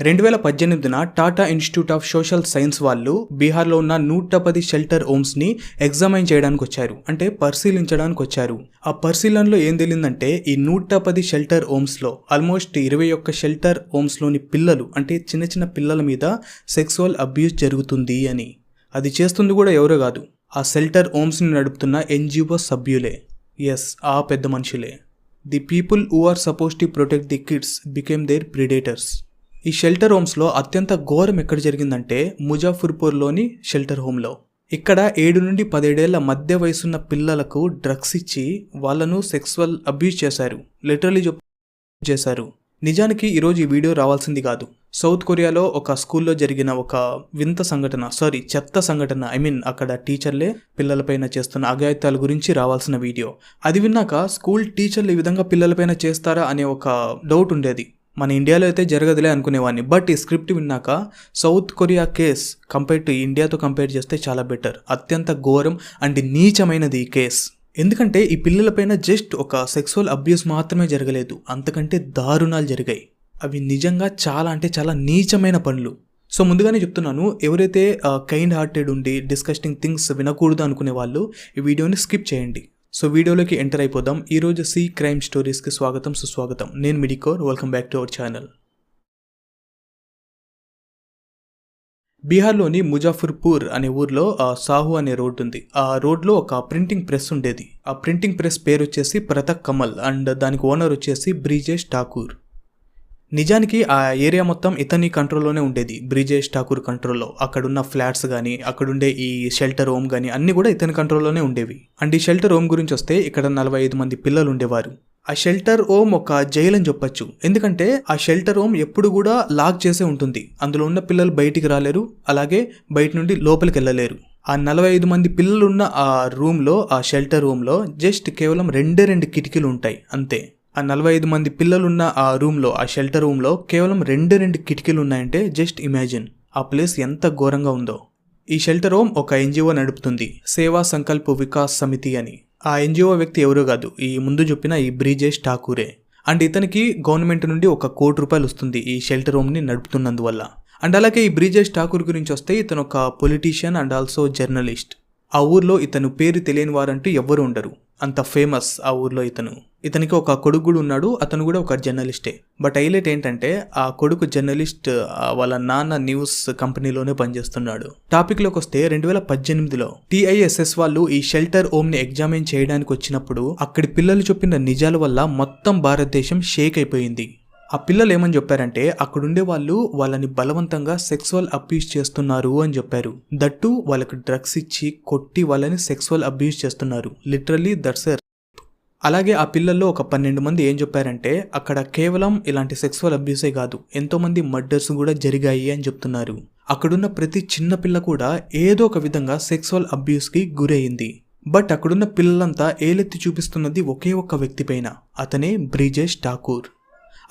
రెండు వేల పద్దెనిమిదిన Tata institute of social science వాళ్ళు బీహార్లో ఉన్న నూట పది షెల్టర్ హోమ్స్ని ఎగ్జామైన్ చేయడానికి వచ్చారు. అంటే పరిశీలించడానికి వచ్చారు ఆ పరిశీలనలో ఏం తెలియదంటే ఈ నూట పది షెల్టర్ హోమ్స్లో ఆల్మోస్ట్ ఇరవై ఒక్క షెల్టర్ హోమ్స్లోని పిల్లలు అంటే చిన్న చిన్న పిల్లల మీద సెక్సువల్ అబ్యూస్ జరుగుతుంది అని. అది చేస్తుంది కూడా ఎవరో కాదు. ఆ షెల్టర్ హోమ్స్ని నడుపుతున్న ఎన్జిఓ సభ్యులే. ఎస్ ఆ పెద్ద మనుషులే. The people who are suppose to protect the kids became their predators. ఈ షెల్టర్ హోమ్స్లో అత్యంత ఘోరం ఎక్కడ జరిగిందంటే ముజాఫర్పూర్లోని షెల్టర్ హోమ్లో. ఇక్కడ ఏడు నుండి పదిహేడేళ్ళ మధ్య వయసున్న పిల్లలకు డ్రగ్స్ ఇచ్చి వాళ్ళను సెక్సువల్ అబ్యూజ్ చేశారు. లిటరలీ చేశారు. నిజానికి ఈరోజు ఈ వీడియో రావాల్సింది కాదు. సౌత్ కొరియాలో ఒక స్కూల్లో జరిగిన ఒక వింత సంఘటన సారీ చెత్త సంఘటన ఐ మీన్ అక్కడ టీచర్లే పిల్లలపైన చేస్తున్న అఘాయిత్యాల గురించి రావాల్సిన వీడియో. అది విన్నాక స్కూల్ టీచర్లు ఈ విధంగా పిల్లలపైన చేస్తారా అనే ఒక డౌట్ ఉండేది. మన ఇండియాలో అయితే జరగదులే అనుకునేవాడిని. బట్ ఈ స్క్రిప్ట్ విన్నాక South Korea case compare to ఇండియాతో compare చేస్తే చాలా బెటర్. అత్యంత ఘోరం అండ్ నీచమైనది ఈ కేస్. ఎందుకంటే ఈ పిల్లలపైన జస్ట్ ఒక సెక్సువల్ అబ్యూస్ మాత్రమే జరగలేదు. అంతకంటే దారుణాలు జరిగాయి. అవి నిజంగా చాలా అంటే చాలా నీచమైన పనులు. సో ముందుగానే చెప్తున్నాను ఎవరైతే కైండ్ హార్టెడ్ ఉండి డిస్కస్టింగ్ థింగ్స్ వినకూడదు అనుకునే వాళ్ళు ఈ వీడియోని స్కిప్ చేయండి. సో వీడియోలోకి ఎంటర్ అయిపోదాం. ఈరోజు సి క్రైమ్ స్టోరీస్కి స్వాగతం సుస్వాగతం. నేను మిడికోర్ welcome back to our channel. బీహార్లోని ముజాఫర్పూర్ అనే ఊర్లో సాహు అనే రోడ్డు ఉంది. ఆ రోడ్లో ఒక ప్రింటింగ్ ప్రెస్ ఉండేది. ఆ ప్రింటింగ్ ప్రెస్ పేరు వచ్చేసి ప్రతక్ కమల్ అండ్ దానికి ఓనర్ వచ్చేసి బ్రిజేష్ ఠాకూర్. నిజానికి ఆ ఏరియా మొత్తం ఇతని కంట్రోల్లోనే ఉండేది. బ్రిజేష్ ఠాకూర్ కంట్రోల్లో. అక్కడున్న ఫ్లాట్స్ కానీ అక్కడుండే ఈ షెల్టర్ హోమ్ కానీ అన్నీ కూడా ఇతని కంట్రోల్లోనే ఉండేవి. అండ్ ఈ షెల్టర్ హోమ్ గురించి వస్తే ఇక్కడ నలభై ఐదు మంది పిల్లలు ఉండేవారు. ఆ షెల్టర్ హోమ్ ఒక జైలు అని చెప్పొచ్చు. ఎందుకంటే ఆ షెల్టర్ హోమ్ ఎప్పుడు కూడా లాక్ చేసే ఉంటుంది. అందులో ఉన్న పిల్లలు బయటికి రాలేరు. అలాగే బయట నుండి లోపలికి వెళ్ళలేరు. ఆ నలభై ఐదు మంది పిల్లలు ఉన్న ఆ రూమ్లో ఆ షెల్టర్ రూమ్లో జస్ట్ కేవలం రెండే రెండు కిటికీలు ఉంటాయి. అంతే. ఆ నలభై ఐదు మంది పిల్లలున్న ఆ రూమ్లో ఆ షెల్టర్ రూమ్లో కేవలం రెండు రెండు కిటికీలు ఉన్నాయంటే జస్ట్ ఇమాజిన్. ఆ ప్లేస్ ఎంత ఘోరంగా ఉందో. ఈ షెల్టర్ హోమ్ ఒక ఎన్జిఓ నడుపుతుంది. సేవా సంకల్ప్ వికాస్ సమితి అని. ఆ ఎన్జిఓ వ్యక్తి ఎవరో కాదు ఈ ముందు చెప్పిన ఈ బ్రిజేష్ ఠాకూరే. అండ్ ఇతనికి గవర్నమెంట్ నుండి ఒక కోటి రూపాయలు వస్తుంది ఈ షెల్టర్ హోమ్ని నడుపుతున్నందువల్ల. అండ్ అలాగే ఈ బ్రిజేష్ ఠాకూర్ గురించి వస్తే ఇతను ఒక పొలిటీషియన్ అండ్ ఆల్సో జర్నలిస్ట్. ఆ ఊర్లో ఇతను పేరు తెలియని వారంటూ ఎవ్వరు ఉండరు. అంత ఫేమస్ ఆ ఊర్లో ఇతను. ఇతనికి ఒక కొడుకు కూడా ఉన్నాడు అతను కూడా ఒక జర్నలిస్టే. బట్ హైలైట్ ఏంటంటే ఆ కొడుకు జర్నలిస్ట్ వాళ్ళ నాన్న న్యూస్ కంపెనీలోనే పనిచేస్తున్నాడు. టాపిక్లోకి వస్తే రెండు వేల పద్దెనిమిదిలో టిఐఎస్ఎస్ వాళ్ళు ఈ షెల్టర్ హోమ్ని ఎగ్జామిన్ చేయడానికి వచ్చినప్పుడు అక్కడి పిల్లలు చెప్పిన నిజాల వల్ల మొత్తం భారతదేశం షేక్ అయిపోయింది. ఆ పిల్లలు ఏమని చెప్పారంటే అక్కడుండే వాళ్ళు వాళ్ళని బలవంతంగా సెక్సువల్ అబ్యూస్ చేస్తున్నారు అని చెప్పారు. దట్టు వాళ్ళకి డ్రగ్స్ ఇచ్చి కొట్టి వాళ్ళని సెక్సువల్ అబ్యూస్ చేస్తున్నారు. లిటరల్లీ దట్స్ అలాగే ఆ పిల్లల్లో ఒక పన్నెండు మంది ఏం చెప్పారంటే అక్కడ కేవలం ఇలాంటి సెక్సువల్ అబ్యూసే కాదు ఎంతోమంది మర్డర్స్ కూడా జరిగాయి అని చెప్తున్నారు. అక్కడున్న ప్రతి చిన్న పిల్ల కూడా ఏదో ఒక విధంగా సెక్సువల్ అబ్యూస్కి గురయింది బట్ అక్కడున్న పిల్లలంతా ఏలెత్తి చూపిస్తున్నది ఒకే ఒక్క వ్యక్తి పైన అతనే బ్రిజేష్ ఠాకూర్.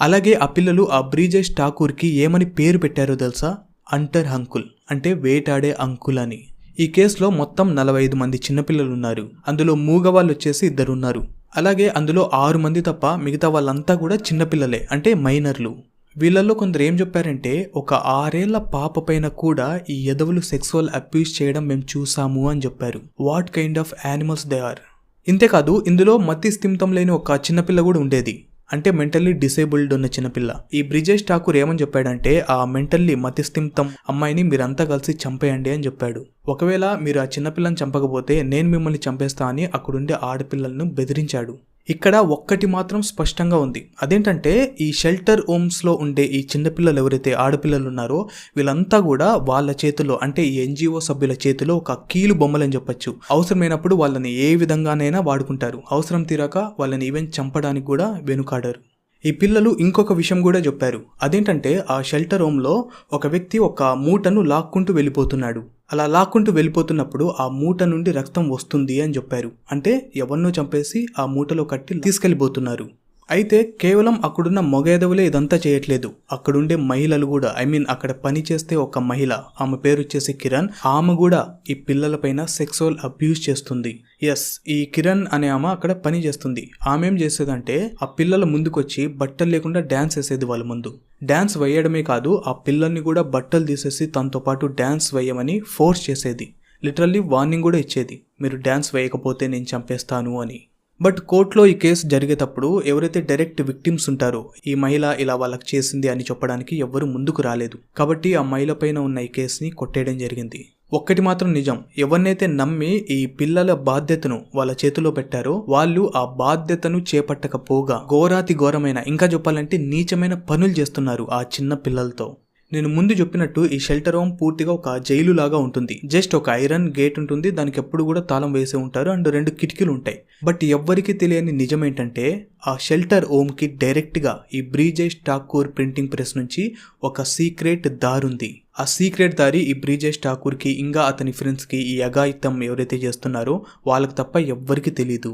అలాగే ఆ పిల్లలు ఆ బ్రీజేష్ ఠాకూర్కి ఏమని పేరు పెట్టారో తెలుసా? అంటర్ అంకుల్. అంటే వేటాడే అంకుల్ అని. ఈ కేసులో మొత్తం నలభై ఐదు మంది చిన్నపిల్లలు ఉన్నారు అందులో మూగవాళ్ళు వచ్చేసి ఇద్దరు ఉన్నారు అలాగే అందులో ఆరు మంది తప్ప మిగతా వాళ్ళంతా కూడా చిన్నపిల్లలే అంటే మైనర్లు. వీళ్ళల్లో కొందరు ఏం చెప్పారంటే ఒక ఆరేళ్ళ పాప పైన కూడా ఈ ఎదవులు సెక్సువల్ అబ్యూస్ చేయడం మేము చూసాము అని చెప్పారు. What kind of animals they are. ఇంతేకాదు ఇందులో మతి స్థిమితం లేని ఒక చిన్నపిల్ల కూడా ఉండేది. అంటే మెంటల్లీ డిసేబుల్డ్ ఉన్న చిన్నపిల్ల ఈ బ్రిజేష్ ఠాకూర్ ఏమని చెప్పాడంటే ఆ మెంటల్లీ మతిస్థిమితం అమ్మాయిని మీరంతా కలిసి చంపేయండి అని చెప్పాడు. ఒకవేళ మీరు ఆ చిన్నపిల్లని చంపకపోతే నేను మిమ్మల్ని చంపేస్తా అని అక్కడుండే ఆడపిల్లలను బెదిరించాడు. ఇక్కడ ఒక్కటి మాత్రం స్పష్టంగా ఉంది. అదేంటంటే ఈ షెల్టర్ హోమ్స్లో ఉండే ఈ చిన్నపిల్లలు ఎవరైతే ఆడపిల్లలు ఉన్నారో వీళ్ళంతా కూడా వాళ్ళ చేతిలో అంటే ఈ ఎన్జిఓ సభ్యుల చేతిలో ఒక కీలు బొమ్మలని చెప్పొచ్చు. అవసరమైనప్పుడు వాళ్ళని ఏ విధంగానైనా వాడుకుంటారు. అవసరం తీరాక వాళ్ళని ఈవెన్ చంపడానికి కూడా వెనుకాడరు. ఈ పిల్లలు ఇంకొక విషయం కూడా చెప్పారు. అదేంటంటే ఆ షెల్టర్ హోమ్లో ఒక వ్యక్తి ఒక మూటను లాక్కుంటూ వెళ్ళిపోతున్నాడు. అలా లాక్కుంటూ వెళ్ళిపోతున్నప్పుడు ఆ మూట నుండి రక్తం వస్తుంది అని చెప్పారు. అంటే ఎవరినో చంపేసి ఆ మూటలో కట్టి తీసుకెళ్ళిపోతున్నారు. అయితే కేవలం అక్కడున్న మొగేదవులే ఇదంతా చేయట్లేదు. అక్కడుండే మహిళలు కూడా ఐ మీన్ అక్కడ పని చేస్తే ఒక మహిళ ఆమె పేరు వచ్చేసి కిరణ్ ఆమె కూడా ఈ పిల్లలపైన సెక్సువల్ అబ్యూస్ చేస్తుంది. ఎస్ ఈ కిరణ్ అనే ఆమె అక్కడ పని చేస్తుంది. ఆమె ఏం చేసేదంటే ఆ పిల్లల ముందుకొచ్చి బట్టలు లేకుండా డ్యాన్స్ వేసేది వాళ్ళ ముందు. డ్యాన్స్ వేయడమే కాదు ఆ పిల్లల్ని కూడా బట్టలు తీసేసి తనతో పాటు డ్యాన్స్ వేయమని ఫోర్స్ చేసేది. లిటరల్లీ వార్నింగ్ కూడా ఇచ్చేది. మీరు డ్యాన్స్ వేయకపోతే నేను చంపేస్తాను అని. బట్ కోర్టులో ఈ కేసు జరిగేటప్పుడు ఎవరైతే డైరెక్ట్ విక్టిమ్స్ ఉంటారో ఈ మహిళ ఇలా వాళ్ళకి చేసింది అని చెప్పడానికి ఎవ్వరు ముందుకు రాలేదు. కాబట్టి ఆ మహిళ పైన ఉన్న ఈ కేసుని కొట్టేయడం జరిగింది. ఒక్కటి మాత్రం నిజం ఎవరినైతే నమ్మి ఈ పిల్లల బాధ్యతను వాళ్ళ చేతిలో పెట్టారో వాళ్ళు ఆ బాధ్యతను చేపట్టకపోగా ఘోరాతి ఘోరమైన ఇంకా చెప్పాలంటే నీచమైన పనులు చేస్తున్నారు ఆ చిన్న పిల్లలతో. నేను ముందు చెప్పినట్టు ఈ షెల్టర్ హోమ్ పూర్తిగా ఒక జైలు లాగా ఉంటుంది. జస్ట్ ఒక ఐరన్ గేట్ ఉంటుంది. దానికి ఎప్పుడు కూడా తాళం వేసి ఉంటారు. అండ్ రెండు కిటికీలు ఉంటాయి. బట్ ఎవ్వరికి తెలియని నిజం ఏంటంటే ఆ షెల్టర్ హోమ్కి డైరెక్ట్గా ఈ బ్రీజేష్ ఠాకూర్ ప్రింటింగ్ ప్రెస్ నుంచి ఒక సీక్రెట్ దారుంది ఆ సీక్రెట్ దారి ఈ బ్రీజేష్ ఠాకూర్కి ఇంకా అతని ఫ్రెండ్స్కి ఈ అఘాయిత్యం ఎవరైతే చేస్తున్నారో వాళ్ళకి తప్ప ఎవ్వరికి తెలియదు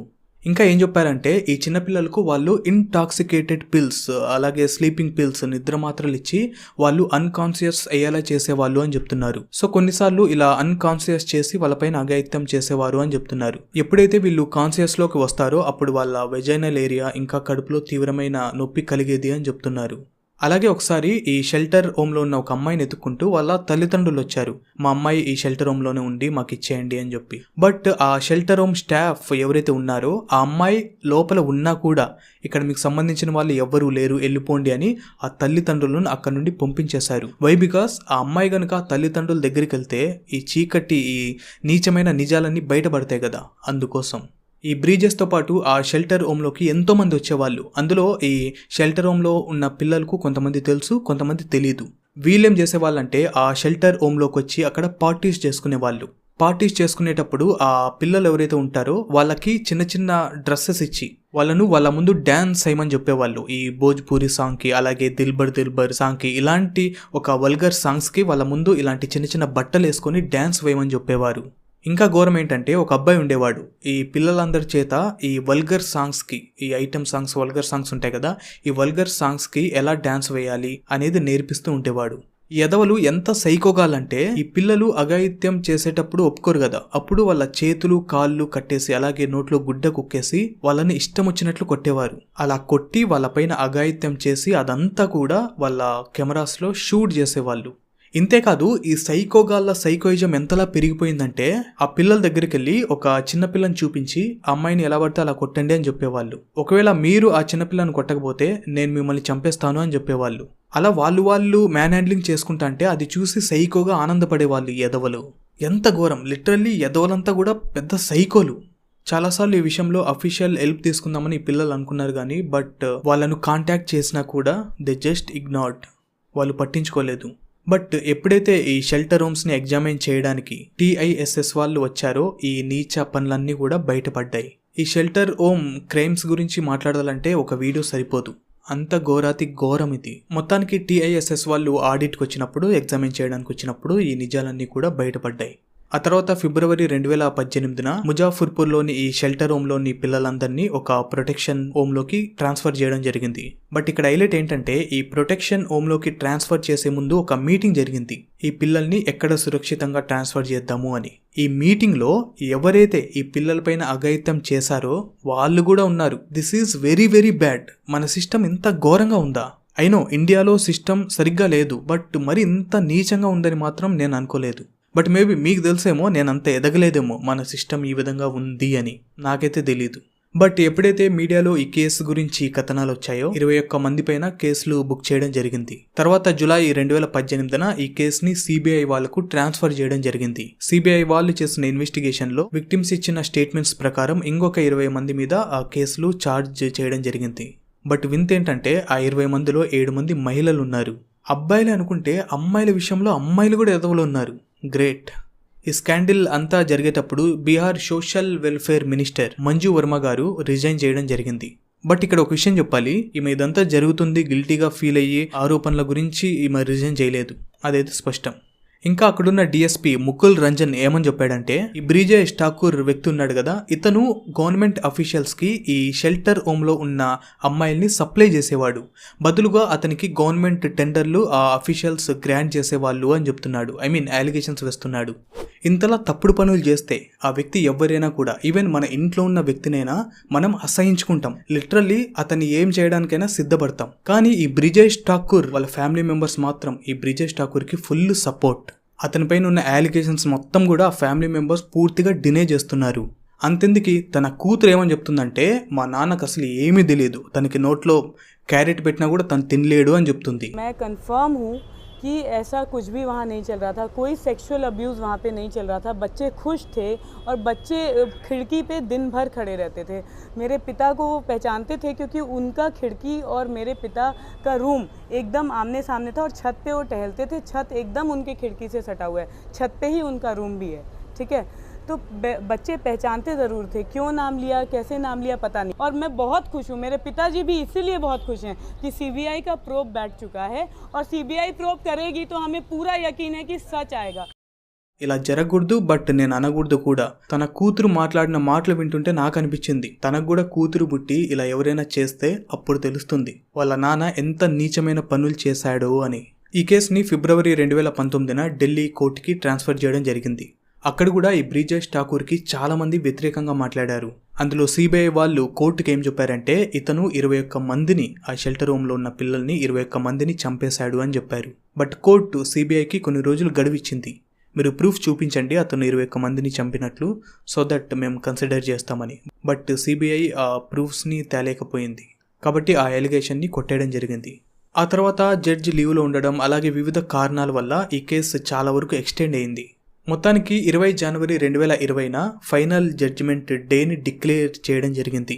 ఇంకా ఏం చెప్పారంటే ఈ చిన్నపిల్లలకు వాళ్ళు ఇంటాక్సికేటెడ్ పిల్స్ అలాగే స్లీపింగ్ పిల్స్ నిద్ర మాత్రలు ఇచ్చి వాళ్ళు అన్కాన్షియస్ అయ్యేలా చేసేవాళ్ళు అని చెప్తున్నారు. సో కొన్నిసార్లు ఇలా అన్కాన్షియస్ చేసి వాళ్ళపైన అఘాయిత్యం చేసేవారు అని చెప్తున్నారు. ఎప్పుడైతే వీళ్ళు కాన్షియస్లోకి వస్తారో అప్పుడు వాళ్ళ వెజైనల్ ఏరియా ఇంకా కడుపులో తీవ్రమైన నొప్పి కలిగేది అని చెప్తున్నారు. అలాగే ఒకసారి ఈ షెల్టర్ హోమ్లో ఉన్న ఒక అమ్మాయిని ఎత్తుక్కుంటూ వాళ్ళ తల్లిదండ్రులు వచ్చారు. మా అమ్మాయి ఈ షెల్టర్ హోమ్లోనే ఉండి మాకు ఇచ్చేయండి అని చెప్పి. బట్ ఆ షెల్టర్ హోమ్ స్టాఫ్ ఎవరైతే ఉన్నారో ఆ అమ్మాయి లోపల ఉన్నా కూడా ఇక్కడ మీకు సంబంధించిన వాళ్ళు ఎవ్వరూ లేరు వెళ్ళిపోండి అని ఆ తల్లిదండ్రులను అక్కడ నుండి పంపించేశారు. వై బికాస్ ఆ అమ్మాయి కనుక తల్లిదండ్రుల దగ్గరికి వెళ్తే ఈ చీకటి ఈ నీచమైన నిజాలన్నీ బయటపడతాయి కదా అందుకోసం. ఈ బ్రీజెస్తో పాటు ఆ షెల్టర్ హోమ్లోకి ఎంతోమంది వచ్చేవాళ్ళు. అందులో ఈ షెల్టర్ హోమ్లో ఉన్న పిల్లలకు కొంతమంది తెలుసు కొంతమంది తెలియదు వీళ్ళేం చేసేవాళ్ళంటే ఆ షెల్టర్ హోమ్లోకి వచ్చి అక్కడ పార్టీస్ చేసుకునే వాళ్ళు పార్టీస్ చేసుకునేటప్పుడు ఆ పిల్లలు ఎవరైతే ఉంటారో వాళ్ళకి చిన్న చిన్న డ్రెస్సెస్ ఇచ్చి వాళ్ళను వాళ్ళ ముందు డ్యాన్స్ చేయమని చెప్పేవాళ్ళు. ఈ భోజ్పూరి సాంగ్కి అలాగే దిల్బర్ దిల్బర్ సాంగ్కి ఇలాంటి ఒక వల్గర్ సాంగ్స్కి వాళ్ళ ముందు ఇలాంటి చిన్న చిన్న బట్టలు వేసుకొని డ్యాన్స్ వేయమని చెప్పేవారు. ఇంకా ఘోరం ఏంటంటే ఒక అబ్బాయి ఉండేవాడు. ఈ పిల్లలందరి చేత ఈ వల్గర్ సాంగ్స్కి ఈ ఐటమ్ సాంగ్స్ వల్గర్ సాంగ్స్ ఉంటాయి కదా ఈ వల్గర్ సాంగ్స్కి ఎలా డ్యాన్స్ వేయాలి అనేది నేర్పిస్తూ ఉండేవాడు. ఈ ఎదవలు ఎంత సైకోగాలంటే ఈ పిల్లలు అఘాయిత్యం చేసేటప్పుడు ఒప్పుకోరు కదా. అప్పుడు వాళ్ళ చేతులు కాళ్ళు కట్టేసి అలాగే నోట్లో గుడ్డ కుక్కేసి వాళ్ళని ఇష్టం వచ్చినట్లు కొట్టేవారు. అలా కొట్టి వాళ్ళపైన అఘాయిత్యం చేసి అదంతా కూడా వాళ్ళ కెమెరాస్లో షూట్ చేసేవాళ్ళు. ఇంతేకాదు ఈ సైకోగాళ్ళ సైకోయిజం ఎంతలా పెరిగిపోయిందంటే ఆ పిల్లల దగ్గరికి వెళ్ళి ఒక చిన్న పిల్లని చూపించి ఆ అమ్మాయిని ఎలా పడితే అలా కొట్టండి అని చెప్పేవాళ్ళు. ఒకవేళ మీరు ఆ చిన్నపిల్లని కొట్టకపోతే నేను మిమ్మల్ని చంపేస్తాను అని చెప్పేవాళ్ళు. అలా వాళ్ళు వాళ్ళు మ్యాన్ హ్యాండ్లింగ్ చేసుకుంటా అంటే అది చూసి సైకోగా ఆనందపడేవాళ్ళు ఎదవలు ఎంత ఘోరం. లిటరల్లీ ఎదవలంతా కూడా పెద్ద సైకోలు. చాలాసార్లు ఈ విషయంలో అఫీషియల్ హెల్ప్ తీసుకుందామని పిల్లలు అనుకున్నారు కానీ బట్ వాళ్ళను కాంటాక్ట్ చేసినా కూడా దే జస్ట్ ఇగ్నోర్డ్. వాళ్ళు పట్టించుకోలేదు. బట్ ఎప్పుడైతే ఈ షెల్టర్ హోమ్స్ని ఎగ్జామిన్ చేయడానికి టీఐఎస్ఎస్ వాళ్ళు వచ్చారో ఈ నీచ పనులన్నీ కూడా బయటపడ్డాయి. ఈ షెల్టర్ హోమ్ క్రైమ్స్ గురించి మాట్లాడాలంటే ఒక వీడియో సరిపోదు. అంత ఘోరాతి ఘోరం ఇది. మొత్తానికి టీఐఎస్ఎస్ వాళ్ళు ఆడిట్కి వచ్చినప్పుడు ఎగ్జామిన్ చేయడానికి వచ్చినప్పుడు ఈ నిజాలన్నీ కూడా బయటపడ్డాయి. ఆ తర్వాత ఫిబ్రవరి రెండు వేల పద్దెనిమిదిన ముజాఫర్పూర్లోని ఈ షెల్టర్ హోమ్లోని పిల్లలందరినీ ఒక ప్రొటెక్షన్ హోమ్లోకి ట్రాన్స్ఫర్ చేయడం జరిగింది. బట్ ఇక్కడ హైలైట్ ఏంటంటే ఈ ప్రొటెక్షన్ హోమ్లోకి ట్రాన్స్ఫర్ చేసే ముందు ఒక మీటింగ్ జరిగింది. ఈ పిల్లల్ని ఎక్కడ సురక్షితంగా ట్రాన్స్ఫర్ చేద్దాము అని. ఈ మీటింగ్లో ఎవరైతే ఈ పిల్లలపైన అఘాయిత్యం చేశారో వాళ్ళు కూడా ఉన్నారు. This is very very bad మన సిస్టమ్ ఇంత ఘోరంగా ఉందా? అయినో ఇండియాలో సిస్టమ్ సరిగ్గా లేదు. బట్ మరి ఇంత నీచంగా ఉందని మాత్రం నేను అనుకోలేదు. బట్ మేబీ మీకు తెలుసేమో నేను అంత ఎదగలేదేమో మన సిస్టమ్ ఈ విధంగా ఉంది అని. నాకైతే తెలీదు. బట్ ఎప్పుడైతే మీడియాలో ఈ కేసు గురించి కథనాలు వచ్చాయో ఇరవై ఒక్క మంది పైన కేసులు బుక్ చేయడం జరిగింది. తర్వాత జులై రెండు వేల పద్దెనిమిదిన ఈ కేసుని సిబిఐ వాళ్ళకు ట్రాన్స్ఫర్ చేయడం జరిగింది. సిబిఐ వాళ్ళు చేసిన ఇన్వెస్టిగేషన్లో విక్టిమ్స్ ఇచ్చిన స్టేట్మెంట్స్ ప్రకారం ఇంకొక ఇరవై మంది మీద ఆ కేసులు ఛార్జ్ చేయడం జరిగింది. బట్ వింత ఏంటంటే ఆ ఇరవై మందిలో ఏడు మంది మహిళలు ఉన్నారు. అబ్బాయిలు అనుకుంటే అమ్మాయిల విషయంలో అమ్మాయిలు కూడా ఎదవలు ఉన్నారు. గ్రేట్. ఈ స్కాండిల్ అంతా జరిగేటప్పుడు Bihar social welfare minister Manju Varma గారు రిజైన్ చేయడం జరిగింది. బట్ ఇక్కడ ఒక విషయం చెప్పాలి ఈమె ఇదంతా జరుగుతుంది గిల్టీగా ఫీల్ అయ్యి ఆరోపణల గురించి ఈమె రిజైన్ చేయలేదు. అదైతే స్పష్టం. ఇంకా అక్కడున్న డిఎస్పీ ముకుల్ రంజన్ ఏమని చెప్పాడంటే ఈ బ్రిజేష్ ఠాకూర్ వ్యక్తి ఉన్నాడు కదా ఇతను గవర్నమెంట్ అఫీషియల్స్కి ఈ షెల్టర్ హోమ్లో ఉన్న అమ్మాయిల్ని సప్లై చేసేవాడు. బదులుగా అతనికి గవర్నమెంట్ టెండర్లు ఆ అఫీషియల్స్ గ్రాంట్ చేసేవాళ్ళు అని చెప్తున్నాడు. ఐ మీన్ అలిగేషన్స్ వేస్తున్నాడు. ఇంతలా తప్పుడు పనులు చేస్తే ఆ వ్యక్తి ఎవరైనా కూడా ఈవెన్ మన ఇంట్లో ఉన్న వ్యక్తినైనా మనం అసహించుకుంటాం. లిటరల్లీ అతన్ని ఏం చేయడానికైనా సిద్ధపడతాం. కానీ ఈ బ్రిజేష్ ఠాకూర్ వాళ్ళ ఫ్యామిలీ మెంబర్స్ మాత్రం ఈ బ్రిజేష్ ఠాకూర్కి ఫుల్ సపోర్ట్. అతనిపైన ఉన్న అలిగేషన్స్ మొత్తం కూడా ఆ ఫ్యామిలీ మెంబర్స్ పూర్తిగా డినే చేస్తున్నారు. అంతెందుకు తన కూతురు ఏమని చెప్తుందంటే మా నాన్నకు అసలు ఏమీ తెలియదు తనకి నోట్లో క్యారెట్ పెట్టినా కూడా తను తినలేడు అని చెప్తుంది मैं कंफर्म हूँ कि ऐसा कुछ भी वहाँ नहीं चल रहा था कोई सेक्सुअल अब्यूज़ वहाँ पे नहीं चल रहा था बच्चे खुश थे और बच्चे अ, खिड़की पे दिन भर खड़े रहते थे मेरे पिता को वो पहचानते थे क्योंकि उनका खिड़की और मेरे पिता का रूम एकदम आमने सामने था और छत पे वो टहलते थे छत एकदम उनके खिड़की से सटा हुआ है छत पे ही उनका रूम भी है ठीक है तो बे- बच्चे पहचानते ज़रूर थे क्यों नाम लिया कैसे नाम लिया पता नहीं और मैं बहुत खुश हूँ मेरे पिताजी भी इसीलिए बहुत खुश हैं कि सीबीआई का प्रोब बैठ चुका है और सीबीआई प्रोब करेगी तो हमें पूरा यकीन है कि सच आएगा ఇలా జరగకూడదు బట్ నేను అనకూడదు కూడా తన కూతురు మాట్లాడిన మాటలు వింటుంటే నాకు అనిపించింది తనకు కూడా కూతురు పుట్టి ఇలా ఎవరైనా చేస్తే అప్పుడు తెలుస్తుంది వాళ్ళ నాన్న ఎంత నీచమైన పనులు చేశాడో అని ఈ కేసుని ఫిబ్రవరి రెండు వేల పంతొమ్మిదిన ఢిల్లీ కోర్టుకి ట్రాన్స్ఫర్ చేయడం జరిగింది అక్కడ కూడా ఈ బ్రిజేష్ ఠాకూర్కి చాలామంది వ్యతిరేకంగా మాట్లాడారు. అందులో సిబిఐ వాళ్ళు కోర్టుకి ఏం చెప్పారంటే ఇతను ఇరవై ఒక్క మందిని ఆ షెల్టర్ హోమ్లో ఉన్న పిల్లల్ని ఇరవై ఒక్క మందిని చంపేశాడు అని చెప్పారు. బట్ కోర్టు సిబిఐకి కొన్ని రోజులు గడువిచ్చింది. మీరు ప్రూఫ్ చూపించండి అతను ఇరవై ఒక్క మందిని చంపినట్లు సో దట్ మేము కన్సిడర్ చేస్తామని. బట్ సిబిఐ ఆ ప్రూఫ్స్ని తేలేకపోయింది. కాబట్టి ఆ ఎలిగేషన్ని కొట్టేయడం జరిగింది. ఆ తర్వాత జడ్జి లీవ్లో ఉండడం అలాగే వివిధ కారణాల వల్ల ఈ కేసు చాలా వరకు ఎక్స్టెండ్ అయింది. మొత్తానికి ఇరవై జనవరి రెండు వేల ఇరవైన ఫైనల్ జడ్జిమెంట్ డేని డిక్లేర్ చేయడం జరిగింది.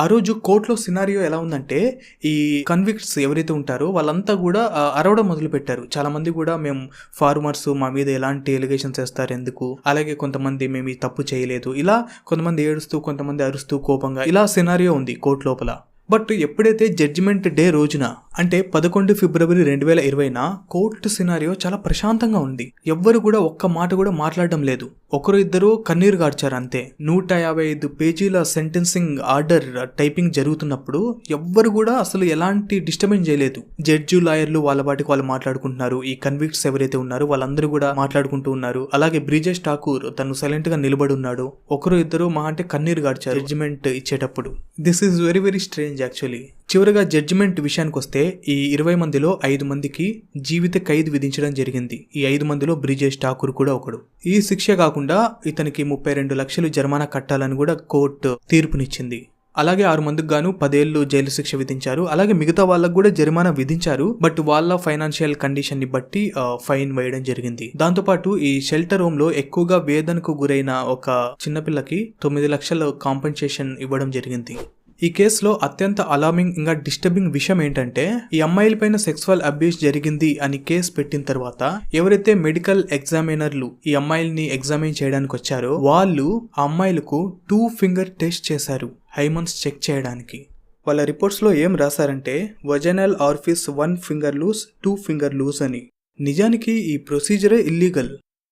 ఆ రోజు కోర్టులో సినారియో ఎలా ఉందంటే ఈ కన్విక్ట్స్ ఎవరైతే ఉంటారో వాళ్ళంతా కూడా అరవడం మొదలుపెట్టారు. చాలామంది కూడా మేము ఫార్మర్స్ మా మీద ఎలాంటి ఎలిగేషన్స్ వేస్తారు ఎందుకు? అలాగే కొంతమంది మేము ఈ తప్పు చేయలేదు. ఇలా కొంతమంది ఏడుస్తూ కొంతమంది అరుస్తూ కోపంగా ఇలా సినారియో ఉంది కోర్టు లోపల. బట్ ఎప్పుడైతే జడ్జిమెంట్ డే రోజున అంటే పదకొండు ఫిబ్రవరి రెండు వేల ఇరవైన కోర్టు సినారియో చాలా ప్రశాంతంగా ఉంది. ఎవ్వరు కూడా ఒక్క మాట కూడా మాట్లాడడం లేదు. ఒకరు ఇద్దరు కన్నీరు గార్చారు అంతే. నూట యాభై ఐదు పేజీల సెంటెన్సింగ్ ఆర్డర్ టైపింగ్ జరుగుతున్నప్పుడు ఎవ్వరు కూడా అసలు ఎలాంటి డిస్టర్బెన్స్ చేయలేదు. జడ్జి లాయర్లు వాళ్ళ వాటికి వాళ్ళు మాట్లాడుకుంటున్నారు. ఈ కన్విక్ట్స్ ఎవరైతే ఉన్నారో వాళ్ళందరూ కూడా మాట్లాడుకుంటూ ఉన్నారు. అలాగే బ్రిజేష్ ఠాకూర్ తను సైలెంట్గా నిలబడి ఉన్నాడు. ఒకరు ఇద్దరు మా అంటే కన్నీరు గార్చారు. జడ్జిమెంట్ ఇచ్చేటప్పుడు. This is very very strange actually చివరిగా జడ్జిమెంట్ విషయానికి వస్తే ఈ ఇరవై మందిలో ఐదు మందికి జీవిత ఖైదు విధించడం జరిగింది. ఈ ఐదు మందిలో బ్రిజేష్ ఠాకూర్ కూడా ఒకడు. ఈ శిక్ష కాకుండా ఇతనికి ముప్పై రెండు లక్షలు జరిమానా కట్టాలని కూడా కోర్టు తీర్పునిచ్చింది. అలాగే ఆరు మందికి గాను పదేళ్ళు జైలు శిక్ష విధించారు. అలాగే మిగతా వాళ్ళకు కూడా జరిమానా విధించారు. బట్ వాళ్ళ ఫైనాన్షియల్ కండిషన్ని బట్టి ఫైన్ వేయడం జరిగింది. దాంతోపాటు ఈ షెల్టర్ హోమ్లో ఎక్కువగా వేదనకు గురైన ఒక చిన్నపిల్లకి తొమ్మిది లక్షల కాంపెన్సేషన్ ఇవ్వడం జరిగింది. ఈ కేసులో అత్యంత అలార్మింగ్ ఇంకా డిస్టర్బింగ్ విషయం ఏంటంటే ఈ అమ్మాయిలపైన సెక్సువల్ అబ్యూస్ జరిగింది అని కేసు పెట్టిన తర్వాత ఎవరైతే మెడికల్ ఎగ్జామినర్లు ఈ అమ్మాయిల్ని ఎగ్జామిన్ చేయడానికి వచ్చారో వాళ్ళు ఆ అమ్మాయిలకు టూ ఫింగర్ టెస్ట్ చేశారు హైమన్స్ చెక్ చేయడానికి. వాళ్ళ రిపోర్ట్స్లో ఏం రాశారంటే vaginal orifice one finger loose two finger loose అని. నిజానికి ఈ ప్రొసీజరే ఇల్లీగల్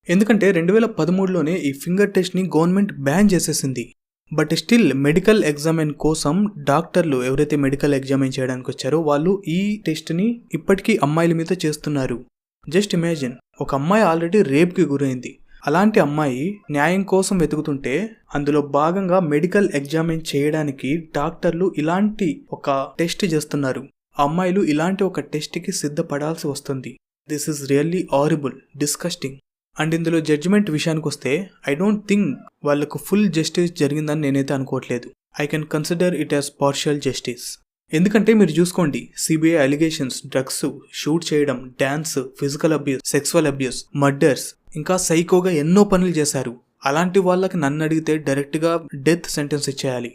ఎందుకంటే రెండు వేల పదమూడులోనే ఈ ఫింగర్ టెస్ట్ని గవర్నమెంట్ బ్యాన్ చేసేసింది. బట్ స్టిల్ మెడికల్ ఎగ్జామిన్ కోసం డాక్టర్లు ఎవరైతే మెడికల్ ఎగ్జామిన్ చేయడానికి వచ్చారో వాళ్ళు ఈ టెస్ట్ని ఇప్పటికీ అమ్మాయిల మీద చేస్తున్నారు. జస్ట్ ఇమాజిన్ ఒక అమ్మాయి ఆల్రెడీ రేప్కి గురైంది. అలాంటి అమ్మాయి న్యాయం కోసం వెతుకుతుంటే అందులో భాగంగా మెడికల్ ఎగ్జామిన్ చేయడానికి డాక్టర్లు ఇలాంటి ఒక టెస్ట్ చేస్తున్నారు. అమ్మాయిలు ఇలాంటి ఒక టెస్ట్కి సిద్ధపడాల్సి వస్తుంది. This is really horrible disgusting and ఇందులో జడ్జిమెంట్ విషయానికి వస్తే ఐ డోంట్ థింక్ వాళ్ళకు ఫుల్ జస్టిస్ జరిగిందని నేనైతే అనుకోవట్లేదు. I can consider it as partial justice ఎందుకంటే మీరు చూసుకోండి సిబిఐ అలిగేషన్స్ డ్రగ్స్ షూట్ చేయడం dance physical abuse sexual abuse murders ఇంకా సైకోగా ఎన్నో పనులు చేశారు. అలాంటి వాళ్ళకి నన్ను అడిగితే డైరెక్ట్గా డెత్ సెంటెన్స్ ఇచ్చేయాలి.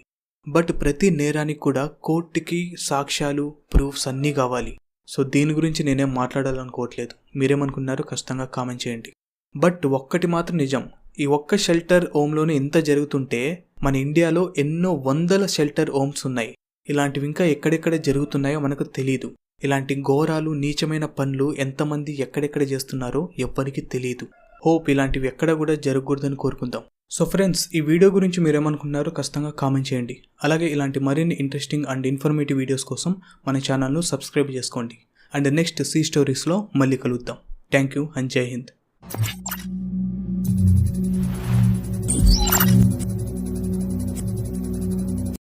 బట్ ప్రతి నేరానికి కూడా కోర్టుకి సాక్ష్యాలు ప్రూఫ్స్ అన్నీ కావాలి. సో దీని గురించి నేనేం మాట్లాడాలనుకోవట్లేదు. మీరేమనుకున్నారో ఖచ్చితంగా కామెంట్ చేయండి. బట్ ఒక్కటి మాత్రం నిజం. ఈ ఒక్క షెల్టర్ హోమ్లోనే ఇంత జరుగుతుంటే మన ఇండియాలో ఎన్నో వందల షెల్టర్ హోమ్స్ ఉన్నాయి. ఇలాంటివి ఇంకా ఎక్కడెక్కడ జరుగుతున్నాయో మనకు తెలియదు ఇలాంటి ఘోరాలు నీచమైన పనులు ఎంతమంది ఎక్కడెక్కడ చేస్తున్నారో ఎవ్వరికి తెలియదు హోప్ ఇలాంటివి ఎక్కడ కూడా జరగకూడదని కోరుకుందాం. సో ఫ్రెండ్స్ ఈ వీడియో గురించి మీరేమనుకున్నారో ఖచ్చితంగా కామెంట్ చేయండి. అలాగే ఇలాంటి మరిన్ని ఇంట్రెస్టింగ్ అండ్ ఇన్ఫర్మేటివ్ వీడియోస్ కోసం మన ఛానల్ను సబ్స్క్రైబ్ చేసుకోండి. అండ్ నెక్స్ట్ సీ స్టోరీస్లో మళ్ళీ కలుద్దాం. థ్యాంక్ యూ అండ్ జై హింద్. あっ!